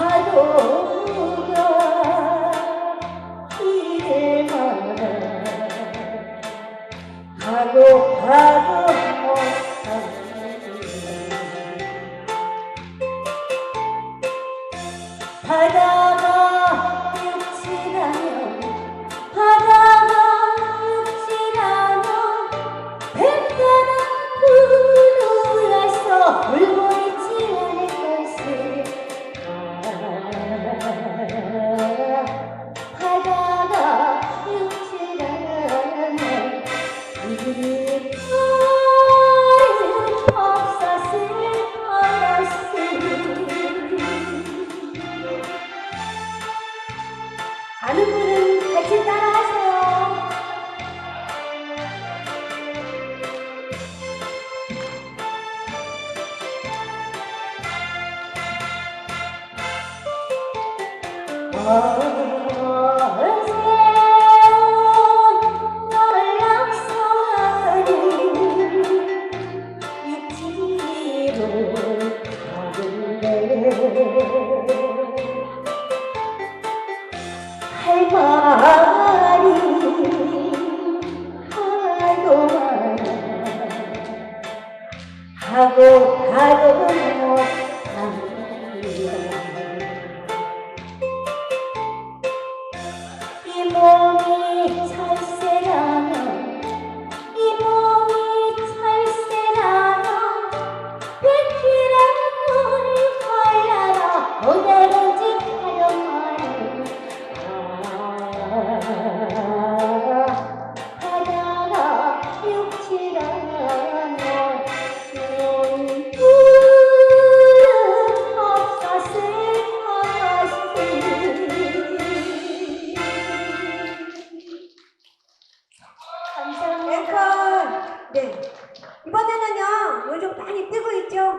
하도 바다가 육지라면 바다가 육지라면 백가나 불어서 울고 있지 않을 것을. 바다가 육지라면 아는 분은 같이 따라하세요. 어새운 연락선을 잊지를 않을래 하도 하고 가도 못해 감사합니다. 웰컴. 네. 이번에는요, 요즘 많이 뜨고 있죠?